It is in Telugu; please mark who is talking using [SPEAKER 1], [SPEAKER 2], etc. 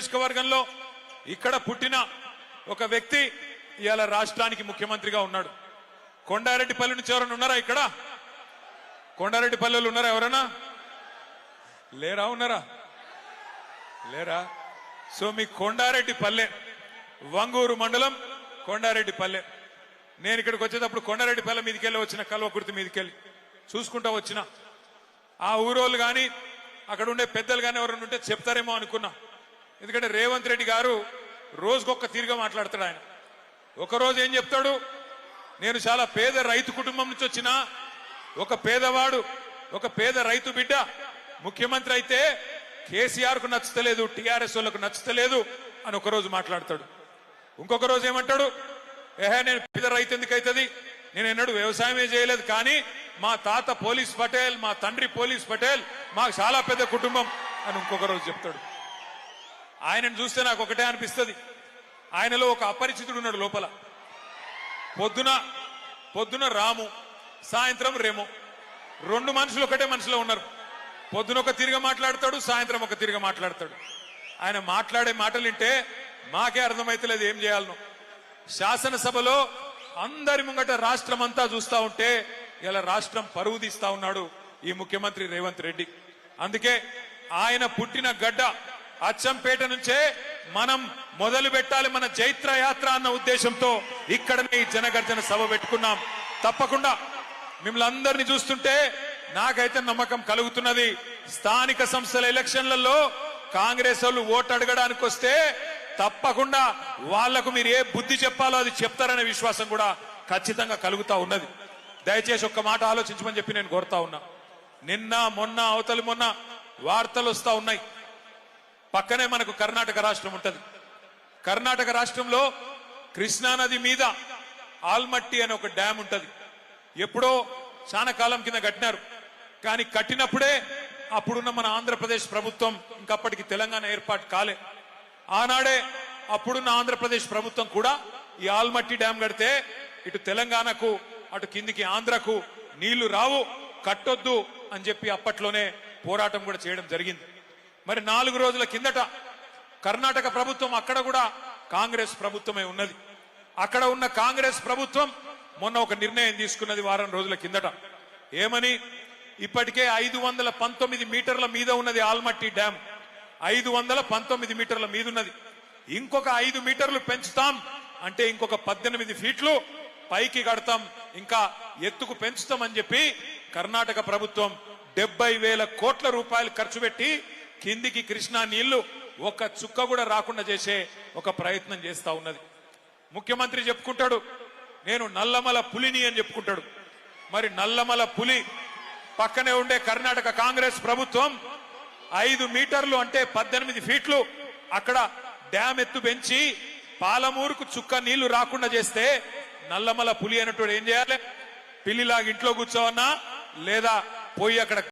[SPEAKER 1] నియోజకవర్గంలో ఇక్కడ పుట్టిన ఒక వ్యక్తి ఇవాళ రాష్ట్రానికి ముఖ్యమంత్రిగా ఉన్నాడు. కొండారెడ్డిపల్లి నుంచి ఎవరైనా ఉన్నారా ఇక్కడ? కొండారెడ్డిపల్లెలు ఉన్నారా ఎవరైనా? లేరా ఉన్నారా? లేరా? సో మీ కొండారెడ్డి పల్లె వంగూరు మండలం కొండారెడ్డి పల్లె నేను ఇక్కడికి వచ్చేటప్పుడు కొండారెడ్డి పల్లె మీదకెళ్ళి వచ్చిన కల్వకుర్తి మీదకెళ్ళి చూసుకుంటా వచ్చిన. ఆ ఊరోళ్ళు కానీ అక్కడ ఉండే పెద్దలు కానీ ఎవరైనా ఉంటే చెప్తారేమో అనుకున్నా. ఎందుకంటే రేవంత్ రెడ్డి గారు రోజుకొక తీరుగా మాట్లాడతాడు ఆయన. ఒక రోజు ఏం చెప్తాడు? నేను చాలా పేద రైతు కుటుంబం నుంచి వచ్చిన ఒక పేదవాడు ఒక పేద రైతు బిడ్డ ముఖ్యమంత్రి అయితే కేసీఆర్కు నచ్చుతలేదు టీఆర్ఎస్ వాళ్ళకు నచ్చుతలేదు అని ఒకరోజు మాట్లాడతాడు. ఇంకొక రోజు ఏమంటాడు? ఏహే నేను పేద రైతు ఎందుకైతుంది నేను ఎన్నడూ వ్యవసాయమే చేయలేదు కానీ మా తాత పోలీస్ పటేల్ మా తండ్రి పోలీస్ పటేల్ మాకు చాలా పెద్ద కుటుంబం అని ఇంకొక రోజు చెప్తాడు. ఆయనను చూస్తే నాకు ఒకటే అనిపిస్తుంది. ఆయనలో ఒక అపరిచితుడు ఉన్నాడు లోపల. పొద్దున పొద్దున రాము సాయంత్రం రేము. రెండు మనుషులు ఒకటే మనుషులో ఉన్నారు. పొద్దున ఒక తిరిగి మాట్లాడతాడు సాయంత్రం ఒక తిరిగి మాట్లాడతాడు. ఆయన మాట్లాడే మాటలు వింటే మాకే అర్థమైతలేదు ఏం చేయాలను. శాసనసభలో అందరి ముంగట రాష్ట్రం అంతా చూస్తా ఉంటే ఇలా రాష్ట్రం పరువు తీస్తా ఉన్నాడు ఈ ముఖ్యమంత్రి రేవంత్ రెడ్డి. అందుకే ఆయన పుట్టిన గడ్డ అచ్చంపేట నుంచే మనం మొదలు పెట్టాలి మన జైత్ర యాత్ర అన్న ఉద్దేశంతో ఇక్కడనే ఈ జనగర్జన సభ పెట్టుకున్నాం. తప్పకుండా మిమ్మల్ని అందరినీ చూస్తుంటే నాకైతే నమ్మకం కలుగుతున్నది. స్థానిక సంస్థల ఎలక్షన్లలో కాంగ్రెస్ వాళ్ళు ఓటు అడగడానికి వస్తే తప్పకుండా వాళ్ళకు మీరు ఏ బుద్ధి చెప్పాలో అది చెప్తారనే విశ్వాసం కూడా ఖచ్చితంగా కలుగుతా ఉన్నది. దయచేసి ఒక్క మాట ఆలోచించమని చెప్పి నేను కోరుతా ఉన్నా. నిన్న మొన్న అవతలి మొన్న వార్తలు వస్తా ఉన్నాయి. పక్కనే మనకు కర్ణాటక రాష్ట్రం ఉంటుంది. కర్ణాటక రాష్ట్రంలో కృష్ణానది మీద ఆల్మట్టి అనే ఒక డ్యామ్ ఉంటుంది. ఎప్పుడో చాలా కాలం కింద కట్టినారు. కానీ కట్టినప్పుడే అప్పుడున్న మన ఆంధ్రప్రదేశ్ ప్రభుత్వం ఇంకప్పటికి తెలంగాణ ఏర్పాటు కాలే. ఆనాడే అప్పుడున్న ఆంధ్రప్రదేశ్ ప్రభుత్వం కూడా ఈ ఆల్మట్టి డ్యామ్ కడితే ఇటు తెలంగాణకు అటు కిందికి ఆంధ్రకు నీళ్ళు రావు కట్టొద్దు అని చెప్పి అప్పట్లోనే పోరాటం కూడా చేయడం జరిగింది. మరి నాలుగు రోజుల కిందట కర్ణాటక ప్రభుత్వం అక్కడ కూడా కాంగ్రెస్ ప్రభుత్వమే ఉన్నది. అక్కడ ఉన్న కాంగ్రెస్ ప్రభుత్వం మొన్న ఒక నిర్ణయం తీసుకున్నది వారం రోజుల కిందట. ఏమని? ఇప్పటికే ఐదు వందల పంతొమ్మిది మీటర్ల మీద ఉన్నది ఆల్మట్టి డ్యాం ఐదు వందల పంతొమ్మిది మీటర్ల మీద ఉన్నది. ఇంకొక ఐదు మీటర్లు పెంచుతాం అంటే ఇంకొక పద్దెనిమిది ఫీట్లు పైకి కడతాం. ఇంకా ఎత్తుకు పెంచుతామని చెప్పి కర్ణాటక ప్రభుత్వం డెబ్బై వేల కోట్ల రూపాయలు ఖర్చు పెట్టి కిందికి కృష్ణా నీళ్ళు ఒక చుక్క కూడా రాకుండా చేసే ఒక ప్రయత్నం చేస్తా ఉన్నది. ముఖ్యమంత్రి చెప్పుకుంటాడు నేను నల్లమల పులిని అని చెప్పుకుంటాడు. మరి నల్లమల పులి పక్కనే ఉండే కర్ణాటక కాంగ్రెస్ ప్రభుత్వం ఐదు మీటర్లు అంటే పద్దెనిమిది ఫీట్లు అక్కడ డ్యామ్ ఎత్తు పెంచి పాలమూరుకు చుక్క నీళ్ళు రాకుండా చేస్తే నల్లమల పులి అన్నట్టు ఏం చేయాలి? పిల్లిలాగా ఇంట్లో కూర్చోవన్నా లేదా పోయి అక్కడ